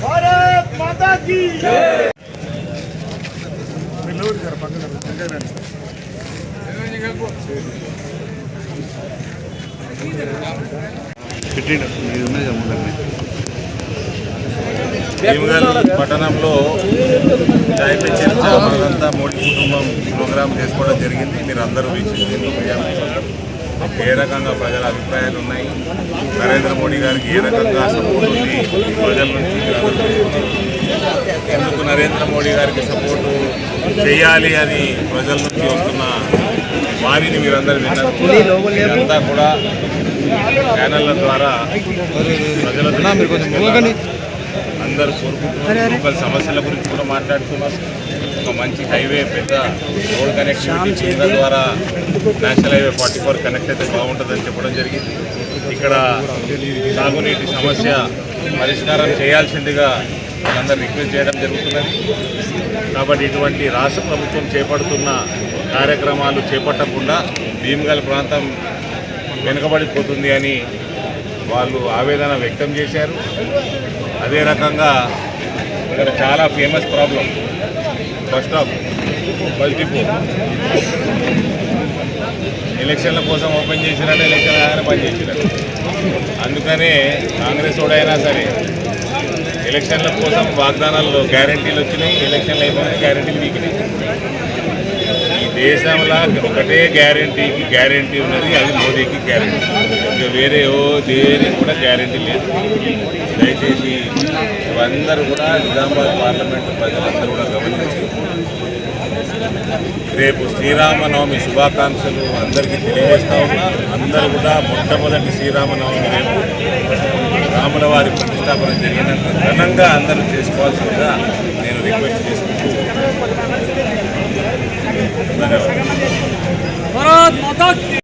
భారత్ మాతా key జై వెళ్ళూరు గారు పక్కన సంజయ్ భీమగల్ పట్టణంలో పే చర్చ మనదంతా మోడీ కుటుంబం ప్రోగ్రాం చేసుకోవడం జరిగింది. మీరు అందరూ వీక్షించారు ఏ రకంగా ప్రజల అభిప్రాయాలు ఉన్నాయి? నరేంద్ర మోడీ గారికి ఏ రకంగా సపోర్ట్ ఉంది? ప్రజల నుంచి. ఎందుకు నరేంద్ర మోడీ గారికి సపోర్టు చేయాలి అని ప్రజల నుంచి వస్తున్న వాణిని మీరందరూ విన్నారు. ఇదంతా కూడా ఛానళ్ళ ద్వారా అందరూ కోరుకుంటున్నారు. లోకల్ సమస్యల గురించి కూడా మాట్లాడుతున్నారు ఒక మంచి హైవే పెద్ద రోడ్ కనెక్టివిటీ చేయడం ద్వారా national highway forty four connect అయితే బాగుంటుందని చెప్పడం జరిగింది. ఇక్కడ సాగునీటి సమస్య పరిష్కారం చేయాల్సిందిగా వాళ్ళందరూ రిక్వెస్ట్ చేయడం జరుగుతున్నది. కాబట్టి ఇటువంటి రాష్ట్ర ప్రభుత్వం చేపడుతున్న కార్యక్రమాలు చేపట్టకుండా భీమగల్ ప్రాంతం వెనుకబడిపోతుంది అని వాళ్ళు ఆవేదన వ్యక్తం చేశారు. అదే రకంగా ఇక్కడ చాలా famous problem bus stop bus depot ఎలక్షన్ల కోసం ఓపెన్ చేసినట్టు ఎలక్షన్ ఆయన పని అందుకనే కాంగ్రెస్ ఓడైనా సరే ఎలక్షన్ల కోసం వాగ్దానాలు గ్యారంటీలు వచ్చినాయి ఎలక్షన్లు అయిపోయినాయి గ్యారంటీలు వీకినాయి. దేశంలో ఒకటే గ్యారంటీకి గ్యారంటీ ఉన్నది అది మోదీకి గ్యారంటీ. ఇంకా వేరే ఓ దేనికి కూడా గ్యారంటీ లేదు. దయచేసి అందరూ కూడా నిజామాబాద్ పార్లమెంట్ ప్రజలందరూ కూడా గమనించి రేపు శ్రీరామనవమి శుభాకాంక్షలు అందరికీ తెలియజేస్తా ఉన్నా. అందరూ కూడా మొట్టమొదటి శ్రీరామనవమి రేపు రాముల వారి ప్రతిష్టాపన జరిగినంత ఘనంగా అందరూ చేసుకోవాల్సిందిగా నేను రిక్వెస్ట్ परत मदत